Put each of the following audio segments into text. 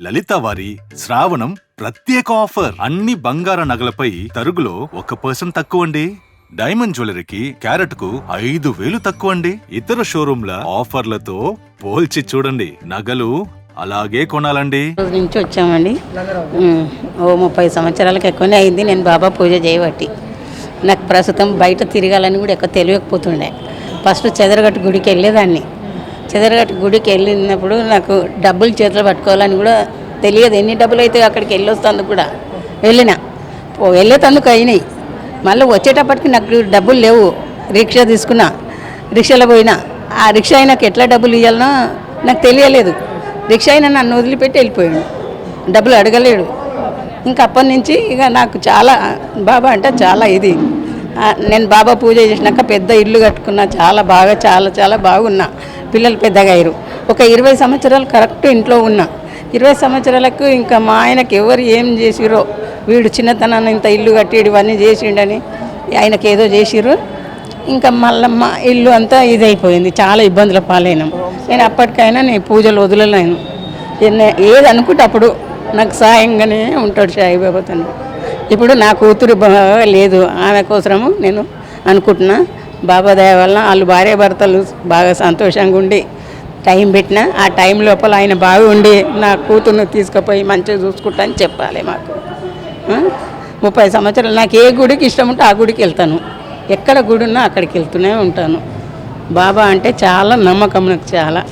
లలిత వారి శ్రావణం ప్రత్యేక ఆఫర్. అన్ని బంగార నగలపై తరుగులో ఒక పర్సెంట్ తక్కువండి. డైమండ్ జ్యువెలరీకి క్యారెట్కు ఐదు వేలు తక్కువ అండి ఇతర షోరూంల ఆఫర్లతో పోల్చి చూడండి. నగలు అలాగే కొనాలండి. రోజు నుంచి వచ్చామండి. ఉమ్, ఓ ముప్పై సంవత్సరాలకు ఎక్కువనే అయింది. నేను బాబా పూజ చేయబట్టి. నాకు ప్రస్తుతం బయట తిరగాలని కూడా ఎక్కువ తెలియకపోతుండే. ఫస్ట్ చెదరగట్టు గుడికి వెళ్ళేదాన్ని. చెదరగట్టు గుడికి వెళ్ళినప్పుడు నాకు డబ్బులు చేతులు పట్టుకోవాలని కూడా తెలియదు. ఎన్ని డబ్బులు అయితే అక్కడికి వెళ్ళొస్తాను కూడా వెళ్ళిన. ఓ వెళ్ళేటందుకు అయినాయి. మళ్ళీ వచ్చేటప్పటికి నాకు డబ్బులు లేవు. రిక్షా తీసుకున్నా రిక్షాలో పోయినా. ఆ రిక్షా అయినాక ఎట్లా డబ్బులు ఇవ్వాలనో నాకు తెలియలేదు. రిక్షా అయినా నన్ను వదిలిపెట్టి వెళ్ళిపోయాడు. డబ్బులు అడగలేడు. ఇంకా అప్పటి నుంచి ఇక నాకు చాలా బాబా అంటే చాలా ఇది. నేను బాబా పూజ చేసినాక పెద్ద ఇల్లు కట్టుకున్నా చాలా బాగా చాలా చాలా బాగున్నా. పిల్లలు పెద్దగా అయ్యారు. ఒక ఇరవై సంవత్సరాలు కరెక్ట్ ఇంట్లో ఉన్నా. ఇరవై సంవత్సరాలకు ఇంకా మా ఆయనకి ఎవరు ఏం చేసిరో వీడు చిన్నతనాన్ని ఇంత ఇల్లు కట్టిడు ఇవన్నీ చేసిండని ఆయనకి ఏదో చేసిరు ఇంకా మళ్ళీ మా ఇల్లు అంతా ఇదైపోయింది. చాలా ఇబ్బందుల పాలైనాం. నేను అప్పటికైనా నేను పూజలు వదలలేను. ఏది అనుకుంటే అప్పుడు నాకు సాయంగానే ఉంటాడు సాయిబాబా తను. ఇప్పుడు నా కూతురు బాగా లేదు. ఆమె కోసము నేను అనుకుంటున్నా. బాబా దయ వల్ల వాళ్ళు భార్య భర్తలు బాగా సంతోషంగా ఉండి టైం పెట్టిన ఆ టైం లోపల ఆయన బాగా ఉండి నా కూతుర్ని తీసుకుపోయి మంచిగా చూసుకుంటా అని చెప్పాలి మాకు. ముప్పై సంవత్సరాలు నాకు ఏ గుడికి ఇష్టం ఉంటే ఆ గుడికి వెళ్తాను. ఎక్కడ గుడి ఉన్నా అక్కడికి వెళ్తూనే ఉంటాను. బాబా అంటే చాలా నమ్మకం నాకు చాలా.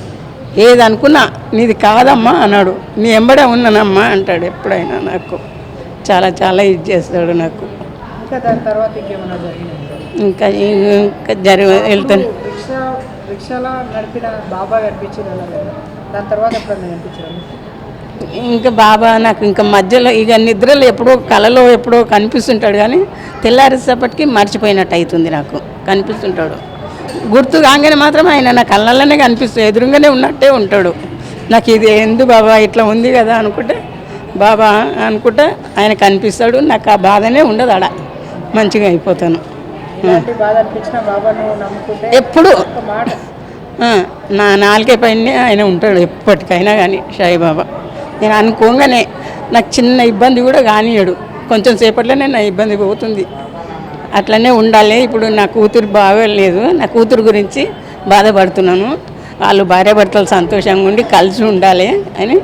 ఏదనుకున్నా నీది కాదమ్మా అన్నాడు. నీ ఎంబడే ఉన్నానమ్మా అంటాడు ఎప్పుడైనా నాకు. చాలా చాలా ఇది చేస్తాడు నాకు. ఇంకా దాని తర్వాత ఇంకేమైనా జరిగింది? ఇంకా ఇంకా జరి వెళ్తాను. రిక్షా రిక్షాలో నడిపిన బాబా కనిపించింది దాని తర్వాత ఎప్పుడన్నా ఇంకా బాబా నాకు ఇంకా మధ్యలో ఇక నిద్రలో ఎప్పుడో కలలో ఎప్పుడో కనిపిస్తుంటాడు కానీ తెల్లారేసేపటికి మర్చిపోయినట్టు అవుతుంది నాకు. కనిపిస్తుంటాడు. గుర్తు కాగానే మాత్రం ఆయన నా కళ్ళల్లోనే కనిపిస్తుంది ఎదురుగానే ఉన్నట్టే ఉంటాడు. నాకు ఇది ఎందు బాబా ఇట్లా ఉంది కదా అనుకుంటే బాబా అనుకుంటే ఆయన కనిపిస్తాడు. నాకు ఆ బాధనే ఉండదు ఆడ. మంచిగా అయిపోతాను. ఎప్పుడు? నా నాలుగే పైన ఆయన ఉంటాడు ఎప్పటికైనా కానీ సాయిబాబా నేను అనుకోగానే నాకు చిన్న ఇబ్బంది కూడా కానియడు. కొంచెం సేపట్లోనే నా ఇబ్బంది పోతుంది. అట్లనే ఉండాలి. ఇప్పుడు నా కూతురు బాగోలేదు. నా కూతురు గురించి బాధపడుతున్నాను. వాళ్ళు భార్యాభర్తలు సంతోషంగా ఉండి కలిసి ఉండాలి అని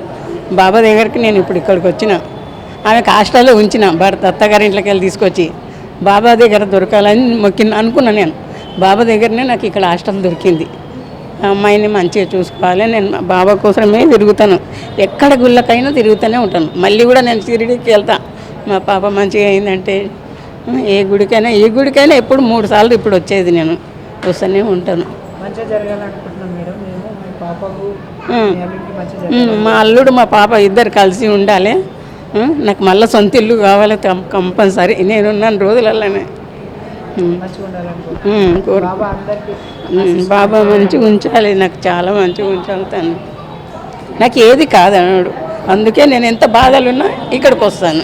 బాబా దగ్గరికి నేను ఇప్పుడు ఇక్కడికి వచ్చిన. ఆమెకు హాస్టల్లో ఉంచిన. భర్త అత్తగారి ఇంట్లోకి వెళ్ళి తీసుకొచ్చి బాబా దగ్గర దొరకాలని మొక్కిన అనుకున్నాను నేను. బాబా దగ్గరనే నాకు ఇక్కడ హాస్టల్ దొరికింది. అమ్మాయిని మంచిగా చూసుకోవాలి నేను మా బాబా కోసమే తిరుగుతాను. ఎక్కడ గుళ్ళకైనా తిరుగుతూనే ఉంటాను. మళ్ళీ కూడా నేను షిరిడీకి వెళ్తా. మా పాప మంచిగా అయిందంటే ఏ గుడికైనా ఏ గుడికైనా ఎప్పుడు మూడు సార్లు ఇప్పుడు వచ్చేది నేను. వస్తూనే ఉంటాను. మీ అల్లుడు మా పాప ఇద్దరు కలిసి ఉండాలి. నాకు మళ్ళీ సొంత ఇల్లు కావాలి కం- కంపల్సరీ. నేనున్నాను రోజులలోనే బాబా బాబా మంచిగా ఉంచాలి. నాకు చాలా మంచిగా ఉంచాలి తను. నాకు ఏది కాదన్నాడు అందుకే నేను ఎంత బాధలున్నా ఇక్కడికి వస్తాను.